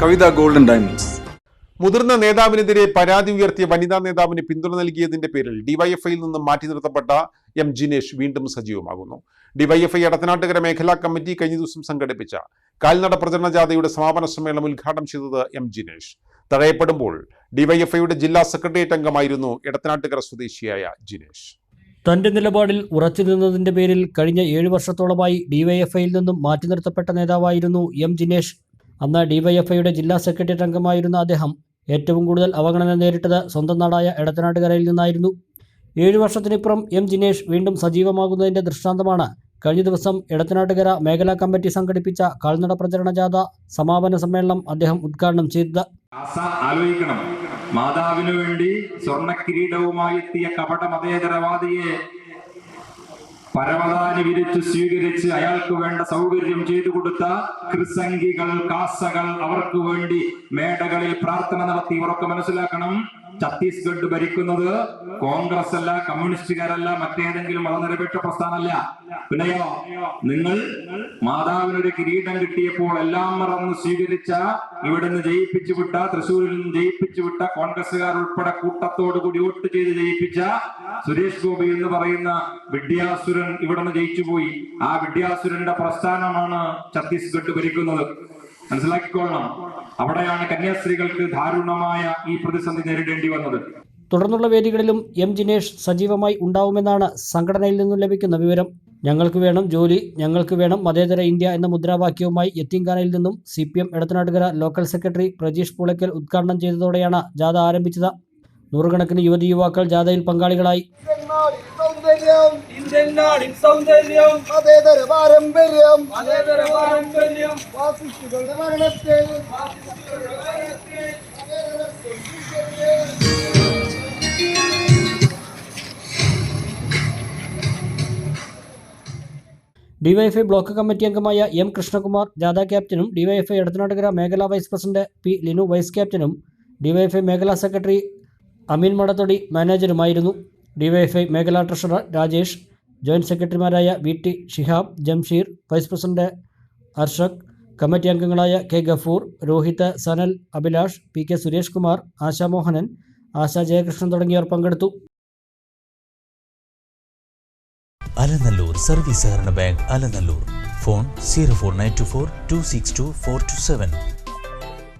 കവിത golden diamonds. മുതിർന്ന നേതാവിനെതിരെ പരാതി ഉയർത്തിയ വനിതാ നേതാവിന് പിന്തുണ നൽകിയതിന്റെ പേരിൽ ഡിവൈഎഫ്ഐയിൽ നിന്നും മാറ്റി നിർത്തപ്പെട്ട എം ജിനേഷ് വീണ്ടും സജീവമാകുന്നു. ഡിവൈഎഫ്ഐ എടത്തനാട്ടുകര മേഖലാ കമ്മിറ്റി കഴിഞ്ഞ ദിവസം സംഘടിപ്പിച്ച കാൽനട പ്രചരണ ജാഥയുടെ സമാപന സമ്മേളനം ഉദ്ഘാടനം ചെയ്തത് എം ജിനേഷ്. തടയപ്പെടുമ്പോൾ ഡിവൈഎഫ്ഐയുടെ ജില്ലാ സെക്രട്ടേറിയറ്റ് അംഗമായിരുന്നു എടത്തനാട്ടുകര സ്വദേശിയായ ജിനേഷ്. തന്റെ നിലപാടിൽ ഉറച്ചു നിന്നതിന്റെ പേരിൽ കഴിഞ്ഞ ഏഴു വർഷത്തോളമായി ഡിവൈഎഫ്ഐയിൽ നിന്നും മാറ്റി നിർത്തപ്പെട്ട നേതാവായിരുന്നു എം ജിനേഷ്. അന്ന് ഡിവൈഎഫ്ഐയുടെ ജില്ലാ സെക്രട്ടേറിയറ്റ് അംഗമായിരുന്ന അദ്ദേഹം ഏറ്റവും കൂടുതൽ അവഗണന നേരിട്ടത് സ്വന്തം നാടായ എടത്തനാട്ടുകരയിൽ നിന്നായിരുന്നു. ഏഴു വർഷത്തിനിപ്പുറം എം ജിനേഷ് വീണ്ടും സജീവമാകുന്നതിന്റെ ദൃഷ്ടാന്തമാണ് കഴിഞ്ഞ ദിവസം എടത്തനാട്ടുകര മേഖലാ കമ്മിറ്റി സംഘടിപ്പിച്ച കാൽനട പ്രചരണ ജാഥ സമാപന സമ്മേളനം അദ്ദേഹം ഉദ്ഘാടനം ചെയ്തത്. മാതാവിനു വേണ്ടി സ്വർണ കിരീടവുമായി എത്തിയ കപട മതേതരവാദിയെ പരവതാനി വിരിച്ച് സ്വീകരിച്ച് അയാൾക്ക് വേണ്ട സൗകര്യം ചെയ്തു കൊടുത്ത ക്രിസംഗികൾ കാസകൾ അവർക്ക് വേണ്ടി മേടകളിൽ പ്രാർത്ഥന നടത്തി ഇവരൊക്കെ മനസ്സിലാക്കണം. ഛത്തീസ്ഗഡ് ഭരിക്കുന്നത് കോൺഗ്രസ് അല്ല കമ്മ്യൂണിസ്റ്റുകാരല്ല മറ്റേതെങ്കിലും മതനിരപേക്ഷ പ്രസ്ഥാനമല്ല. പിന്നെയോ നിങ്ങൾ മാതാവിനൊരു കിരീടം കിട്ടിയപ്പോൾ എല്ലാം മറന്ന് സ്വീകരിച്ച ഇവിടുന്ന് ജയിപ്പിച്ചു വിട്ട തൃശ്ശൂരിൽ നിന്ന് ജയിപ്പിച്ചു വിട്ട കോൺഗ്രസുകാർ ഉൾപ്പെടെ കൂട്ടത്തോടു കൂടി വോട്ട് ചെയ്ത് ജയിപ്പിച്ച സുരേഷ് ഗോപി എന്ന് പറയുന്ന വിദ്യാസുരൻ ഇവിടുന്ന് ജയിച്ചുപോയി ആ വിദ്യാസുരന്റെ പ്രസ്ഥാനമാണ് ഛത്തീസ്ഗഡ് ഭരിക്കുന്നത്. മനസ്സിലാക്കിക്കൊള്ളണം. അവിടെയാണ് കന്യാസ്ത്രീകൾക്ക് ദാരുണമായ ഈ പ്രതിസന്ധി നേരിടേണ്ടി വന്നത്. തുടർന്നുള്ള വേദികളിലും എം ജിനേഷ് സജീവമായി ഉണ്ടാവുമെന്നാണ് സംഘടനയിൽ നിന്നും ലഭിക്കുന്ന വിവരം. ഞങ്ങൾക്ക് വേണം ജോലി ഞങ്ങൾക്ക് വേണം മതേതര ഇന്ത്യ എന്ന മുദ്രാവാക്യവുമായി എത്തിങ്കാനയിൽ നിന്നും C P M Edathanattukara local secretary Prajeesh Pulaykkal ഉദ്ഘാടനം ചെയ്തതോടെയാണ് ജാഥ ആരംഭിച്ചത്. നൂറുകണക്കിന് യുവതി യുവാക്കൾ ജാഥയിൽ പങ്കാളികളായി. സൗന്ദര്യം. ഇന്ത്യൻ നാടിൻ സൗന്ദര്യം. മതേതര പാരമ്പര്യം. മതേതര പാരമ്പര്യം. ഫാസിസ്റ്റുകളുടെ മരണത്തെ. ഡിവൈഎഫ്ഐ ബ്ലോക്ക് കമ്മിറ്റി അംഗമായ എം കൃഷ്ണകുമാർ ജാഥ ക്യാപ്റ്റനും ഡിവൈഎഫ്ഐ എടത്തനാട്ടുകര മേഖലാ vice president P Linu vice ക്യാപ്റ്റനും ഡിവൈഎഫ്ഐ മേഖലാ സെക്രട്ടറി അമീൻ മടത്തൊടി മാനേജറുമായിരുന്നു ഡിവൈഎഫ്ഐ മേഖലാ ട്രഷറർ രാജേഷ് ജോയിന്റ് സെക്രട്ടറിമാരായ V T Shihab Jamsheer vice president Arshak committee അംഗങ്ങളായ K Gafoor Rohith Sanal Abhilash P K Suresh Kumar Asha Mohanan Asha Jayakrishnan തുടങ്ങിയവർ പങ്കെടുത്തു. Alanallur service സഹകരണ bank Alanallur. Phone zero four nine two four two six two four two seven.